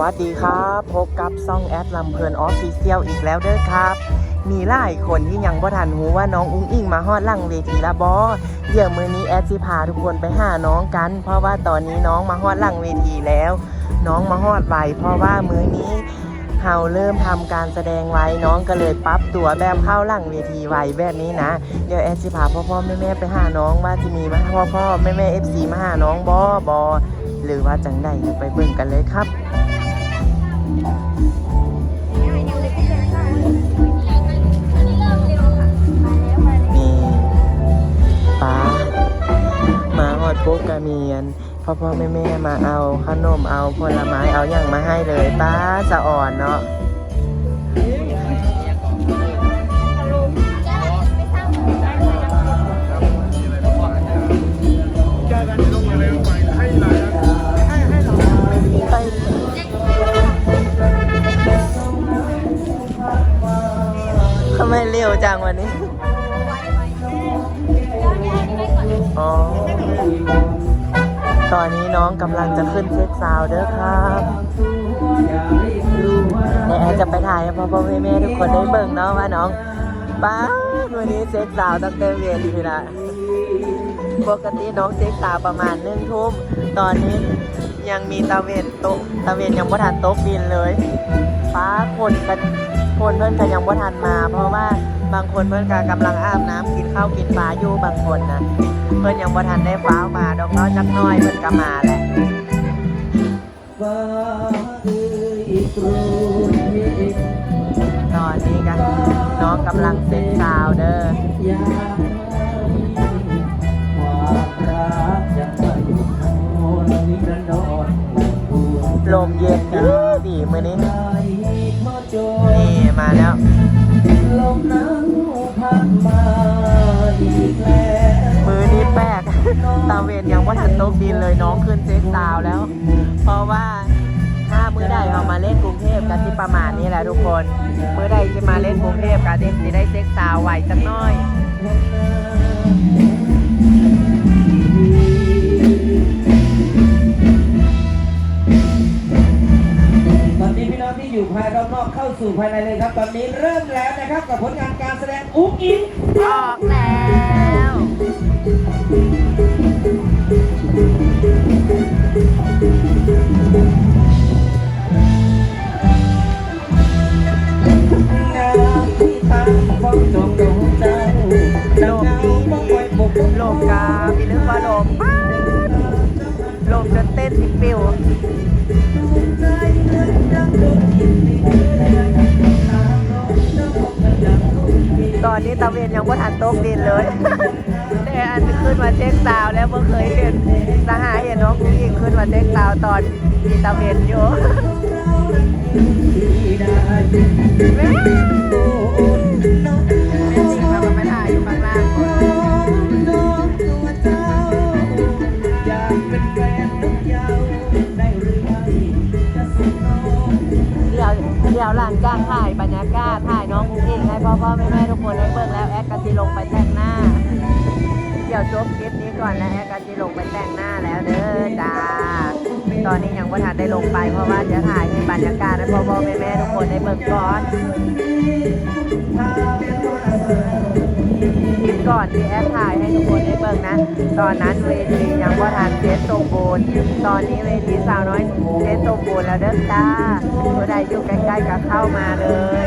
วัสดีครับ พบกับซ่องแอดลำเพลินออฟฟิเชียลอีกแล้วเด้อครับ มีหลายคนที่ยังบ่ทันหูว่าน้องอุ้งอิงมาฮอดลังเวทีละบอเดี๋ยวมือนี้แอดสิพาทุกคนไปหาน้องกัน เพราะว่าตอนนี้น้องมาฮอดลังเวทีแล้ว น้องมาฮอดไวเพราะว่ามือนี้เฮาเริ่มทำการแสดงไว้น้องก็เลยปรับตัวแบบเข้าหลังเวทีไวแบบนี้นะ เดี๋ยวแอดสิพาพ่อพ่อแม่แม่ไปหาน้องว่าที่มีมาพ่อพ่อแม่แม่เอฟซีมาหาน้องบอบอหรือว่าจังใดไปเบิ่งกันเลยครับ นี่ป้ามาหอดปุ๊บกะเมียนพ่อพ่อแม่แม่มาเอาขนมเอาผลไม้เอาอย่างมาให้เลยป้าสะอ่อนเนาะ จังวันนี้ อ๋อ ตอนนี้น้องกำลังจะขึ้นเช็คซาวเด้อครับแอร์จะไปถ่ายให้พ่อพ่อแม่แม่ทุกคนได้เบิ่งเนาะว่าน้องป้าวันนี้เช็คซาวตั้งแต่เวทีละปกติน้องเช็คซาวประมาณหนึ่งทุ่ม ตอนนี้ยังมีตะเวนโตะตะเวนยังบ่ทันโต๊ะบินเลยป้าคนกันคนเพิ่อนก็ยังบ่ทันมา เพราะว่า บางคนเพิ่อนก็กำลังอาบน้ำกินข้าวกินปลาอยู่บางคนนะเพิ่อนยังบ่ทันได้ฟ้าวมาดอกเนาะจักน้อยเพิ่อนก็มาแหละฟ้าเอยโปรดเมตอนนี้กันน้องกำลังเซ็ตซาวเด้ออยาความรักจะไม่ทนนิรันดรผู้ลมเย็นดีดีมือนี้นี่มาแล้ว ลมหนาวพัดมาอีกแล้วมือนี้แปลก ตาเวนยังว่าทันโตกดินเลยน้องขึ้นเซ็กซาวแล้ว เพราะว่าถ้ามือใดเอามาเล่นกรุงเทพกันที่ประมาณนี้แหละทุกคน มือใดจะมาเล่นกรุงเทพกันที่ได้เซ็กซาวไหวจักหน้อย น้องที่อยู่ภายรอบนอกเข้าสู่ภายในเลยครับ ตอนนี้เริ่มแล้วนะครับกับผลงานการแสดงอุ๊กอิ๊งออกแล้วน้ำที่ตั้งฟ้องจงดวงเจ้าดังเงาบ้องไว้ปกลมกามีเรื่องว่าลมลมจนเต้นสิปิว ตอนนี้ตะเวนยังบ่ทันโต๊ะดินเลย แต่อันขึ้นมาเช็คซาวแล้วเพิ่งเคยเห็นสหายเห็นน้องกุ้งยิงขึ้นมาเช็คซาวตอนมีตะเวนอยู่ ดี๋ยวเดี๋ยวหลังจากถ่ายบรรยากาศถ่ายน้องกุ้งอิงให้พ่อพ่อแม่แม่ทุกคนได้เบิ่งแล้วแอดกะทิลงไปแต่งหน้า เดี๋ยวจบคลิปนี้ก่อนแล้วแอดกะทิลงไปแต่งหน้าแล้วเด้อจ้าตอนนี้ยังไม่ทันได้ลงไปเพราะว่าจะถ่ายให้บรรยากาศให้พ่อพ่อแม่แม่ทุกคนได้เบิ่งก่อน ก่อนที่แอดถ่ายให้ทุกคนได้เบิ่งนะ ตอนนั้นเวทียังว่าทันเซตสมบูรณ์ตอนนี้เวทีสาวน้อยเซตสมบูรณ์แล้วเด้อจ้าผู้ใดอยู่ใกล้ๆก็เข้ามาเลย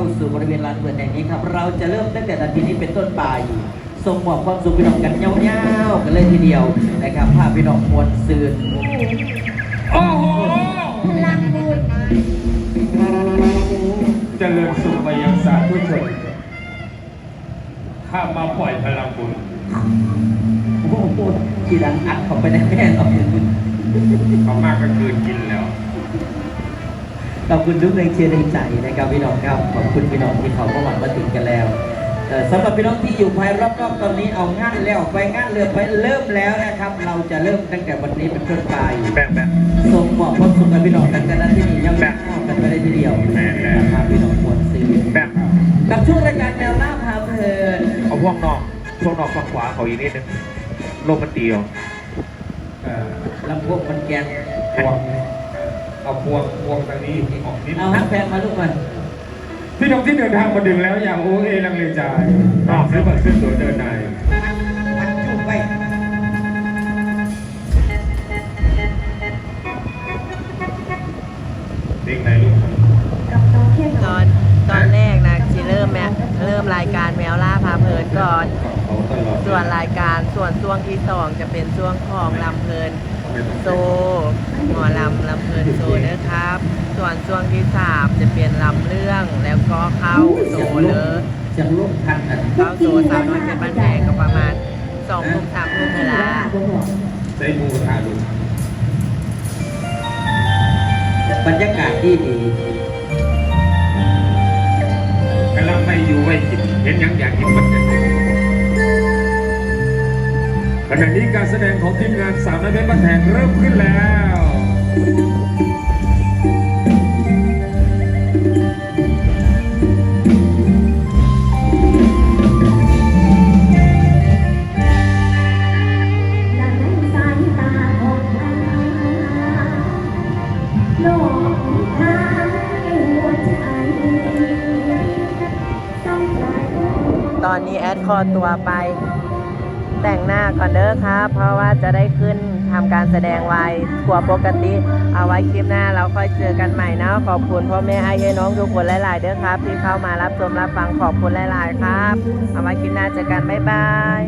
เข้าสู่บริเวณลานเปิดแห่งนี้ครับ เราจะเริ่มตั้งแต่นาทีนี้เป็นต้นไปส่งมอบความสุขพี่น้องกันยาวๆกันเลยทีเดียวนะครับภาพพี่น้องมวลซืนโอ้โหพลังบุญเจริญสุขไปยังสาธุชนข้ามาปล่อยพลังบุญโอ้โหทีดังอัดเข้าไปในแม่เราเขามากก็คืนกินแล้ว ขอบคุณทุกแรงเชียร์แรงใจนะครับพี่น้องครับขอบคุณพี่น้องที่เขาก็หวังมาถึงกันแล้วเอ่อสำหรับพี่น้องที่อยู่ภายรอบๆตอนนี้เอางานแล้วไปงานเรือไปเริ่มแล้วนะครับ เราจะเริ่มตั้งแต่วันนี้เป็นต้นไปแบ่งแบ่งส่งมอบความสุขให้พี่น้องกันกันนั้นที่นี่ยังไม่เข้ากันไปได้ทีเดียวแม่นแล้วนะครับพี่น้องมวลซื้อแบ่งกับช่วงรายการแนวหน้าพาเพลินเอาพวกนอกพวกนอกฝั่งขวาเขาอีกนิดนึงลมมันตีเอาเอ่อลำโพงมันแกนพวง เอาพวงพวงทางนี้ออกนิดเอาฮักแพงมาลูกมันพี่น้องที่เดินทางมาถึงแล้วอย่างโอเอลังเลใจนอกซื้อบัตรซื้อตั๋วเดินในมันจุกไปเด็กในลูกกับน้องเข้มตอนตอนแรกนะที่เริ่มแมเริ่มรายการแมวล่าพาเพลินก่อนเขาตลอดส่วนรายการส่วนช่วงที่สองจะเป็นช่วงของลำเพลิน โซหมอลำลำเพลินโซนะครับ ส่วนช่วงที่สามจะเป็นลำเรื่องแล้วก็เข้าโซเลยจะลุกทันกันเข้าโซสาวน้อยเป็นบ้านแพงก็ประมาณสองทุ่มสามทุ่มเวลาใส่หมูกระทะลูกบรรยากาศที่ดีกำลังไม่อยู่ไว้กินเห็นยังอยากกินมัน จะขณะนี้การแสดงของทีมงานสามนักเพชรบ้านแพงเริ่มขึ้นแล้วตองตาโลกทางหัวใจต้องปล่อยตอนนี้แอดคอตัวไป แต่งหน้าก่อนเด้อครับ เพราะว่าจะได้ขึ้นทำการแสดงไว้กว่าปกติ เอาไว้คลิปหน้าเราค่อยเจอกันใหม่นะขอบคุณพ่อแม่ไอ้ยน้องทุกคนหลาย ๆ เด้อครับ ที่เข้ามารับชมรับฟังขอบคุณหลาย ๆ ครับ เอาไว้คลิปหน้าเจอกันบ๊ายบาย